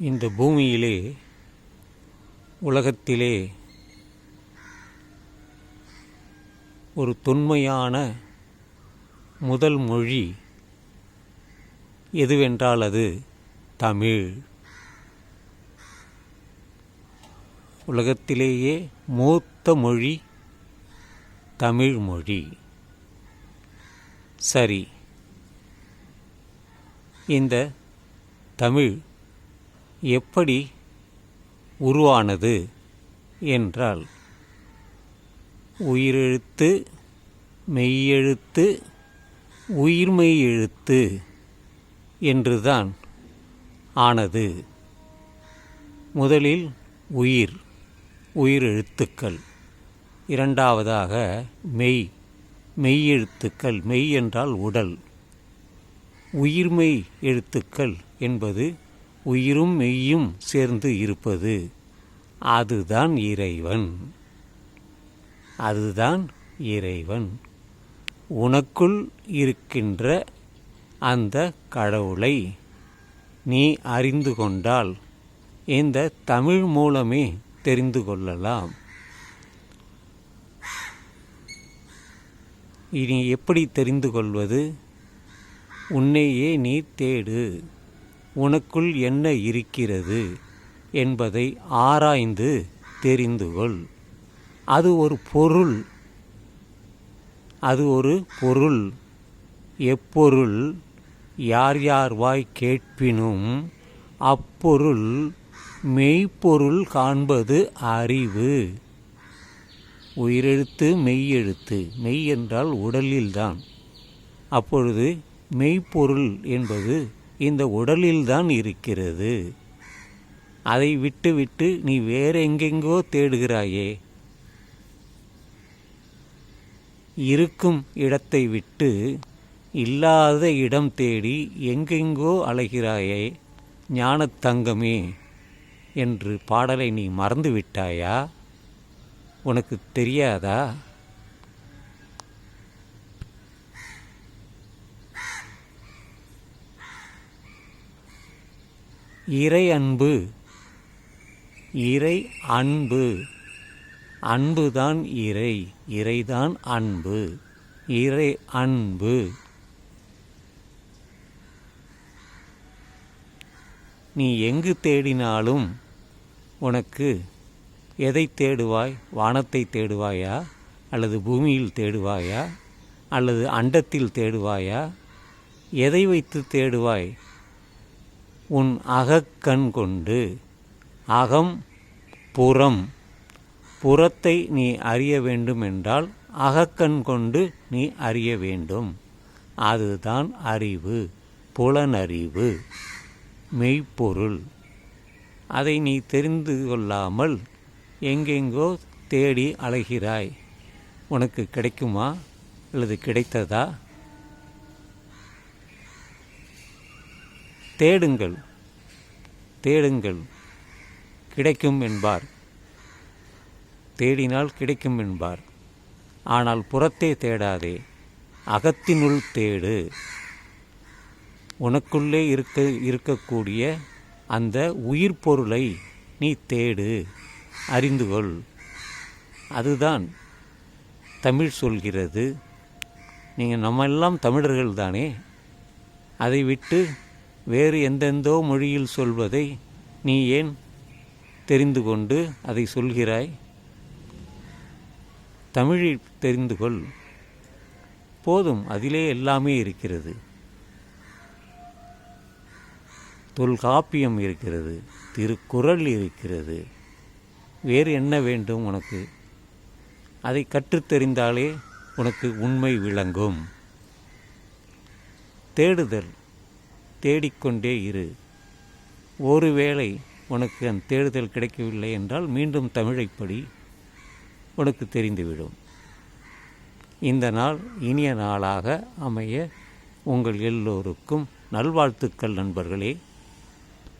இந்த பூமியிலே உலகத்திலே ஒரு தொன்மையான முதல் மொழி எதுவென்றால் அது தமிழ். உலகத்திலேயே மூத்த மொழி தமிழ் மொழி. சரி இந்த தமிழ் எப்படி உருவானது என்றால் உயிரெழுத்து மெய்யெழுத்து உயிர்மெய் எழுத்து என்றுதான் ஆனது. முதலில் உயிர் உயிரெழுத்துக்கள். இரண்டாவதாக மெய் மெய்யெழுத்துக்கள். மெய் என்றால் உடல். உயிர்மெய் எழுத்துக்கள் என்பது உயிரும் மெய்யும் சேர்ந்து இருப்பது. அதுதான் இறைவன். அதுதான் இறைவன். உனக்குள் இருக்கின்ற அந்த கடவுளை நீ அறிந்து கொண்டால் இந்த தமிழ் மூலமே தெரிந்து கொள்ளலாம். இனி எப்படி தெரிந்து கொள்வது? உன்னையே நீ தேடு. உனக்குள் என்ன இருக்கிறது என்பதை ஆராய்ந்து தெரிந்து கொள் அது ஒரு பொருள். அது ஒரு பொருள். எப்பொருள் யார் யார் வாய் கேட்பினும் அப்பொருள் மெய்ப்பொருள் காண்பது அறிவு. உயிரெழுத்து மெய்யெழுத்து. மெய் என்றால் உடலில்தான். அப்பொழுது மெய்ப்பொருள் என்பது இந்த உடலில்தான் இருக்கிறது. அதை விட்டுவிட்டு நீ வேற எங்கெங்கோ தேடுகிறாயே. இருக்கும் இடத்தை விட்டு இல்லாத இடம் தேடி எங்கெங்கோ அலைகிறாயே. ஞானத்தங்கமே என்று பாடலை நீ மறந்து விட்டாயா உனக்கு தெரியாதா? இறை அன்பு. இறை அன்பு. அன்புதான் இறை இறைதான் அன்பு. இறை அன்பு. நீ எங்கு தேடினாலும் உனக்கு எதை தேடுவாய்? வானத்தை தேடுவாயா? அல்லது பூமியில் தேடுவாயா? அல்லது அண்டத்தில் தேடுவாயா? எதை வைத்து தேடுவாய்? உன் அகக்கண் கொண்டு அகம் புறம். புறத்தை நீ அறிய வேண்டுமென்றால் அகக்கண் கொண்டு நீ அறிய வேண்டும். அதுதான் அறிவு புலனறிவு மெய்ப்பொருள். அதை நீ தெரிந்து கொள்ளாமல் எங்கெங்கோ தேடி அலைகிறாய். உனக்கு கிடைக்குமா? அல்லது கிடைத்ததா? தேடுங்கள் தேடுங்கள் கிடைக்கும் என்பார். தேடினால் கிடைக்கும் என்பார். ஆனால் புறத்தே தேடாதே அகத்தினுள் தேடு. உனக்குள்ளே இருக்க இருக்கக்கூடிய அந்த உயிர் பொருளை நீ தேடு அறிந்து கொள். அதுதான் தமிழ் சொல்கிறது. நீங்கள் நம்ம எல்லாம் தமிழர்கள் தானே. அதை விட்டு வேறு எந்தெந்தோ மொழியில் சொல்வதை நீ ஏன் தெரிந்து கொண்டு அதை சொல்கிறாய்? தமிழில் தெரிந்து கொள். போதும் அதிலே எல்லாமே இருக்கிறது. தொல்காப்பியம் இருக்கிறது திருக்குறள் இருக்கிறது. வேறு என்ன வேண்டும் உனக்கு? அதை கற்றுத்தெறிந்தாலே உனக்கு உண்மை விளங்கும். தேடுதல். தேடிக்கொண்டே இரு. ஒருவேளை உனக்கு அந்த தேடுதல் கிடைக்கவில்லை என்றால் மீண்டும் தமிழைப்படி உனக்கு தெரிந்துவிடும். இந்த நாள் இனிய நாளாக அமைய உங்கள் எல்லோருக்கும் நல்வாழ்த்துக்கள் நண்பர்களே.